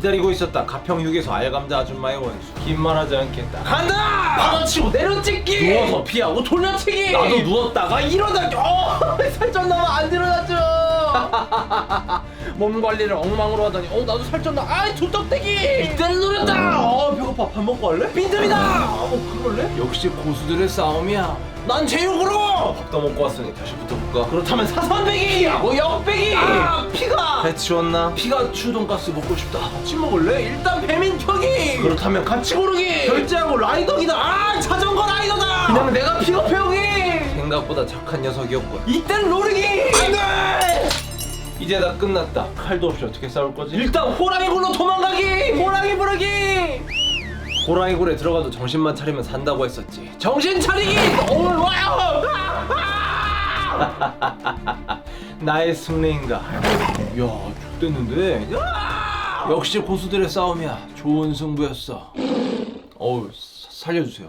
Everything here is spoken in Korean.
기다리고 있었다. 가평 휴게소 알감자 아줌마의 원수. 긴 말하지 않겠다. 간다! 받아치고 내려찍기! 누워서 피하고 돌려치기! 나도 누웠다가 일어나기 어 살쪘나봐 안 일어났죠! 몸 관리를 엉망으로 하더니 어 나도 살쪘나 아이 조떡대기! 이때를 노렸다! 아 배고파. 밥 먹고 갈래? 빈틈이다! 어 그럴래? 역시 고수들의 싸움이야. 난 제육으로! 밥도 먹고 왔으니 다시 붙어볼까? 그렇다면 사선배기! 아 피가 배 치웠나? 피가츄 돈가스 먹고 싶다. 같이 먹을래? 일단 배민켜기 그렇다면 같이 고르기! 결제하고 라이더기다! 아 자전거 라이더다! 그냥 내가 픽업해오기! 생각보다 착한 녀석이었군. 이땐 노르기! 안돼! 이제 다 끝났다. 칼도 없이 어떻게 싸울 거지? 일단 호랑이 굴로 도망가기! 호랑이 부르기! 호랑이 굴에 들어가도 정신만 차리면 산다고 했었지. 정신 차리기! 오늘 와요 나의 승리인가? 야 죽됐는데. 역시 고수들의 싸움이야. 좋은 승부였어. 어우 사- 살려주세요